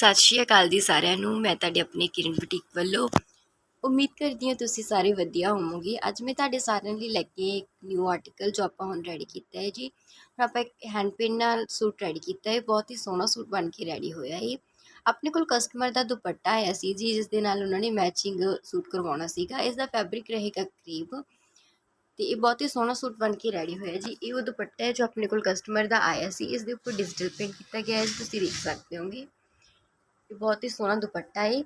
ਸਤਿ ਸ਼੍ਰੀ ਅਕਾਲ ਜੀ ਸਾਰਿਆਂ ਨੂੰ, ਮੈਂ ਤੁਹਾਡੇ ਆਪਣੇ ਕਿਰਨ ਬੁਟੀਕ ਵੱਲੋਂ। ਉਮੀਦ ਕਰਦੀ ਹਾਂ ਤੁਸੀਂ ਸਾਰੇ ਵਧੀਆ ਹੋਵੋਗੇ। ਅੱਜ ਮੈਂ ਤੁਹਾਡੇ ਸਾਰਿਆਂ ਲਈ ਲੈ ਕੇ ਇੱਕ ਨਿਊ ਆਰਟੀਕਲ ਜੋ ਆਪਾਂ ਹੁਣ ਰੈਡੀ ਕੀਤਾ ਹੈ ਜੀ। ਹੁਣ ਆਪਾਂ ਇੱਕ ਹੈਂਡ ਪੇਨ ਨਾਲ ਸੂਟ ਰੈਡੀ ਕੀਤਾ ਹੈ। ਬਹੁਤ ਹੀ ਸੋਹਣਾ ਸੂਟ ਬਣ ਕੇ ਰੈਡੀ ਹੋਇਆ ਹੈ। ਆਪਣੇ ਕੋਲ ਕਸਟਮਰ ਦਾ ਦੁਪੱਟਾ ਆਇਆ ਸੀ ਜੀ ਜਿਸ ਦੇ ਨਾਲ ਉਹਨਾਂ ਨੇ ਮੈਚਿੰਗ ਸੂਟ ਕਰਵਾਉਣਾ ਸੀਗਾ। ਇਸ ਦਾ ਫੈਬਰਿਕ ਰਹੇਗਾ ਕਰੀਬ ਤੇ ਇਹ ਬਹੁਤ ਹੀ ਸੋਹਣਾ ਸੂਟ ਬਣ ਕੇ ਰੈਡੀ ਹੋਇਆ ਜੀ। ਇਹ ਉਹ ਦੁਪੱਟਾ ਹੈ ਜੋ ਆਪਣੇ ਕੋਲ ਕਸਟਮਰ ਦਾ ਆਇਆ ਸੀ। ਇਸ ਦੇ ਉੱਪਰ ਡਿਜੀਟਲ ਪ੍ਰਿੰਟ ਕੀਤਾ ਗਿਆ ਹੈ। ਤੁਸੀਂ ਦੇਖ ਸਕਦੇ ਹੋਗੇ। ਇਹ ਬਹੁਤ ਹੀ ਸੋਹਣਾ ਦੁਪੱਟਾ ਹੈ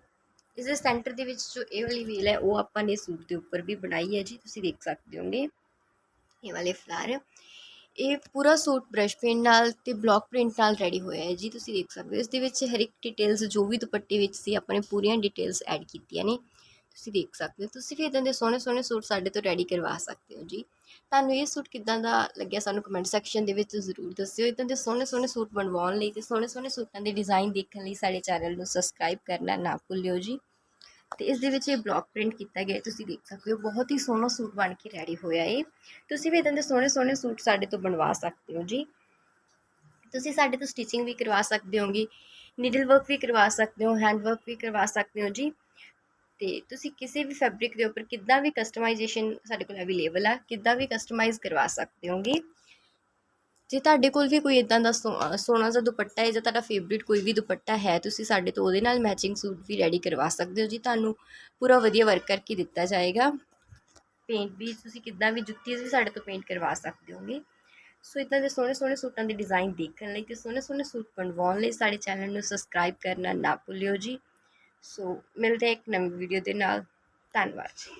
ਇਸ ਦੇ ਸੈਂਟਰ ਦੇ ਵਿੱਚ ਜੋ ਇਹ ਵਾਲੀ ਵੇਲ ਹੈ, ਉਹ ਆਪਾਂ ਨੇ ਸੂਟ ਦੇ ਉੱਪਰ ਵੀ ਬਣਾਈ ਹੈ ਜੀ, ਤੁਸੀਂ ਦੇਖ ਸਕਦੇ ਹੋਗੇ। ਇਹ ਵਾਲੇ ਫਲਾਰ। ਇਹ ਪੂਰਾ ਸੂਟ ਬ੍ਰਸ਼ ਪੇਂਟ ਨਾਲ ਤੇ ਬਲੌਕ ਪ੍ਰਿੰਟ ਨਾਲ ਰੈਡੀ ਹੋਇਆ ਹੈ ਜੀ, ਤੁਸੀਂ ਦੇਖ ਸਕਦੇ ਹੋ। ਇਸ ਦੇ ਵਿੱਚ ਹਰ ਇੱਕ ਡਿਟੇਲਸ ਜੋ ਵੀ ਦੁਪੱਟੇ ਵਿੱਚ ਸੀ, ਆਪਾਂ ਨੇ ਪੂਰੀਆਂ ਡਿਟੇਲਸ ਐਡ ਕੀਤੀਆਂ ਨੇ। ਤੁਸੀਂ ਦੇਖ ਸਕਦੇ ਹੋ। ਤੁਸੀਂ ਵੀ ਇਦਾਂ ਦੇ ਸੋਹਣੇ ਸੋਹਣੇ ਸੂਟ ਸਾਡੇ ਤੋਂ ਰੈਡੀ ਕਰਵਾ ਸਕਦੇ ਹੋ ਜੀ। ਤੁਹਾਨੂੰ ਇਹ ਸੂਟ ਕਿਦਾਂ ਦਾ ਲੱਗਿਆ ਸਾਨੂੰ ਕਮੈਂਟ ਸੈਕਸ਼ਨ ਦੇ ਵਿੱਚ ਜ਼ਰੂਰ ਦੱਸਿਓ। ਇਦਾਂ ਦੇ ਸੋਹਣੇ ਸੋਹਣੇ ਸੂਟ ਬਣਵਾਉਣ ਲਈ ਤੇ ਸੋਹਣੇ ਸੋਹਣੇ ਸੂਟਾਂ ਦੇ ਡਿਜ਼ਾਈਨ ਦੇਖਣ ਲਈ ਸਾਡੇ ਚੈਨਲ ਨੂੰ ਸਬਸਕ੍ਰਾਈਬ ਕਰਨਾ ਨਾ ਭੁੱਲਿਓ ਜੀ। ਤੇ ਇਸ ਦੇ ਵਿੱਚ ਇਹ ਬਲੌਕ ਪ੍ਰਿੰਟ ਕੀਤਾ ਗਿਆ। ਤੁਸੀਂ ਦੇਖ ਸਕਦੇ ਹੋ, ਬਹੁਤ ਹੀ ਸੋਹਣਾ ਸੂਟ ਬਣ ਕੇ ਰੈਡੀ ਹੋਇਆ ਏ ਤੁਸੀਂ ਵੀ ਇਦਾਂ ਦੇ ਸੋਹਣੇ ਸੋਹਣੇ ਸੂਟ ਸਾਡੇ ਤੋਂ ਬਣਵਾ ਸਕਦੇ ਹੋ ਜੀ। ਤੁਸੀਂ ਸਾਡੇ ਤੋਂ ਸਟਿਚਿੰਗ ਵੀ ਕਰਵਾ ਸਕਦੇ ਹੋਗੇ ਨੀਡਲ ਵਰਕ ਵੀ ਕਰਵਾ ਸਕਦੇ ਹੋ ਹੈਂਡ ਵਰਕ ਵੀ ਕਰਵਾ ਸਕਦੇ ਹੋ ਜੀ। ਤੇ ਤੁਸੀਂ ਕਿਸੇ ਵੀ ਫੈਬਰਿਕ ਦੇ ਉੱਪਰ ਕਿੱਦਾਂ ਵੀ ਕਸਟਮਾਈਜੇਸ਼ਨ ਸਾਡੇ ਕੋਲ ਅਵੇਲੇਬਲ ਆ, ਕਿੱਦਾਂ ਵੀ ਕਸਟਮਾਈਜ਼ ਕਰਵਾ ਸਕਦੇ ਹੋਗੇ। ਜੇ ਤੁਹਾਡੇ ਕੋਲ ਵੀ ਕੋਈ ਇਦਾਂ ਦਾ ਸੋ- ਅਹ ਸੋਹਣਾ ਜਿਹਾ ਦੁਪੱਟਾ ਹੈ ਜਾਂ ਤੁਹਾਡਾ ਫੇਵਰਿਟ ਕੋਈ ਵੀ ਦੁਪੱਟਾ ਹੈ, ਤੁਸੀਂ ਸਾਡੇ ਤੋਂ ਉਹਦੇ ਨਾਲ ਮੈਚਿੰਗ ਸੂਟ ਵੀ ਰੈਡੀ ਕਰਵਾ ਸਕਦੇ ਹੋ ਜੀ। ਤੁਹਾਨੂੰ ਪੂਰਾ ਵਧੀਆ ਵਰਕ ਕਰਕੇ ਦਿੱਤਾ ਜਾਏਗਾ। ਪੇਂਟ ਵੀ ਤੁਸੀਂ ਕਿੱਦਾਂ ਵੀ ਜੁੱਤੀ ਵੀ ਸਾਡੇ ਤੋਂ ਪੇਂਟ ਕਰਵਾ ਸਕਦੇ ਹੋਗੇ। ਸੋ ਇਦਾਂ ਦੇ ਸੋਹਣੇ ਸੋਹਣੇ ਸੂਟਾਂ ਦੇ ਡਿਜ਼ਾਈਨ ਦੇਖਣ ਲਈ ਤੇ ਸੋਹਣੇ ਸੋਹਣੇ ਸੂਟ ਬਣਵਾਉਣ ਲਈ ਸਾਡੇ ਚੈਨਲ ਨੂੰ ਸਬਸਕ੍ਰਾਈਬ ਕਰਨਾ ਨਾ ਭੁੱਲਿਓ ਜੀ। ਸੋ ਮਿਲਦੇ ਇੱਕ ਨਵੀਂ ਵੀਡੀਓ ਦੇ ਨਾਲ। ਧੰਨਵਾਦ। ਜੀ